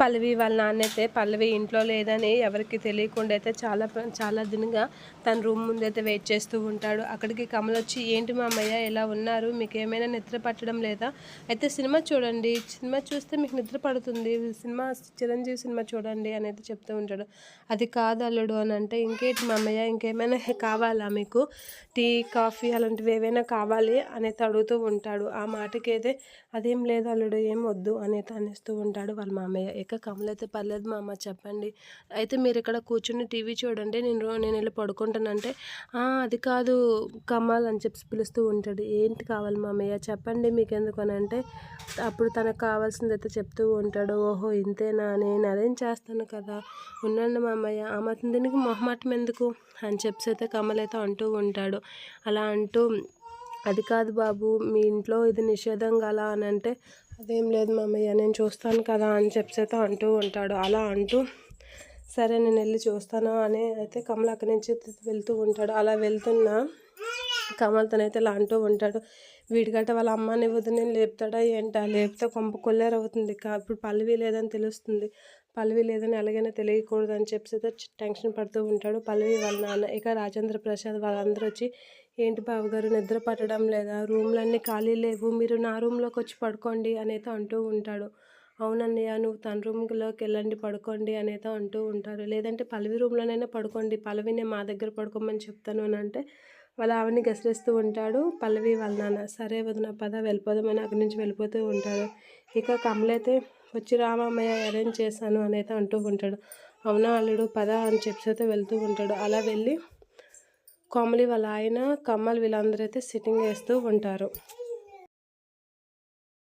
పల్లవి వాళ్ళ నాన్న అయితే పల్లవి ఇంట్లో లేదని ఎవరికి తెలియకుండా అయితే చాలా చాలా దినగా తన రూమ్ ముందు అయితే వెయిట్ చేస్తూ ఉంటాడు. అక్కడికి కమల్ వచ్చి ఏంటి మామయ్య ఎలా ఉన్నారు? మీకు ఏమైనా నిద్ర పట్టడం లేదా? అయితే సినిమా చూడండి సినిమా చూస్తే మీకు నిద్ర పడుతుంది. సినిమా చిరంజీవి సినిమా చూడండి అని అయితే చెప్తూ ఉంటాడు. అది కాదు అల్లుడు అని అంటే ఇంకేంటి మామయ్య ఇంకేమైనా కావాలా మీకు? టీ కాఫీ అలాంటివి ఏవైనా కావాలి? అనేది అడుగుతూ ఉంటాడు. ఆ మాటకి అయితే అదేం లేదు అల్లుడు ఏం వద్దు అనేది అనేస్తూ ఉంటాడు వాళ్ళ మామయ్య. ఇక కమలైతే అయితే పర్లేదు మామ చెప్పండి. అయితే మీరు ఇక్కడ కూర్చుని టీవీ చూడండి నేను నేను వెళ్ళి పడుకుంటానంటే అది కాదు కమల్ అని చెప్పి పిలుస్తూ ఉంటాడు. ఏంటి కావాలి మామయ్య? చెప్పండి మీకు ఎందుకు అని అంటే అప్పుడు తనకు కావాల్సింది అయితే చెప్తూ ఉంటాడు. ఓహో ఇంతేనా? నేను అదేం చేస్తాను కదా? ఉండండి మామయ్య ఆ మాత్రం దీనికి మొహమాటం ఎందుకు? అని చెప్పి అయితే కమల్ అయితే అంటూ ఉంటాడు. అలా అంటూ అది కాదు బాబు మీ ఇంట్లో ఇది నిషేధం గల అని అంటే అదేం లేదు మామయ్య నేను చూస్తాను కదా అని చెప్పి అంటూ ఉంటాడు. అలా అంటూ సరే నేను వెళ్ళి చూస్తాను అని అయితే కమల్ అక్కడి నుంచి వెళ్తూ ఉంటాడు. అలా వెళ్తున్నా. కమల్ తనైతే ఇలా అంటూ ఉంటాడు. వీడిగట్ట వాళ్ళ అమ్మని వదిన లేపుతాడా ఏంటా? లేపితే కొంప కొల్లేరు అవుతుంది కా ఇప్పుడు పల్లవి లేదని తెలుస్తుంది. పల్లవి లేదని ఎలాగైనా తెలియకూడదు అని చెప్పి అయితే టెన్షన్ పడుతూ ఉంటాడు. పల్లవి వాళ్ళ నాన్న ఇక రాజేంద్ర ప్రసాద్ వాళ్ళందరూ వచ్చి ఏంటి బావగారు నిద్ర పట్టడం లేదా? రూమ్లన్నీ ఖాళీ లేవు మీరు నా రూమ్లోకి వచ్చి పడుకోండి అనేది అంటూ ఉంటాడు. అవునన్నయ్య నువ్వు తన రూమ్లోకి వెళ్ళండి పడుకోండి అనేది అంటూ ఉంటారు. లేదంటే పల్లవి రూమ్లోనైనా పడుకోండి పల్లవినే మా దగ్గర పడుకోమని చెప్తాను అని అంటే వాళ్ళ ఆవిడని గసరిస్తూ ఉంటాడు. పల్లవి వాళ్ళ నాన్న సరే వదిన పద వెళ్ళిపోదామని అక్కడి నుంచి వెళ్ళిపోతూ ఉంటాడు. ఇక కమలైతే వచ్చి రామమ్మయ్య అరేంజ్ చేశాను అనేది అంటూ ఉంటాడు. అవునా అల్లుడు పద అని చెప్పి అయితే వెళ్తూ ఉంటాడు. అలా వెళ్ళి కోమలి వాళ్ళ ఆయన కమ్మలు వీళ్ళందరూ అయితే సిట్టింగ్ వేస్తూ ఉంటారు.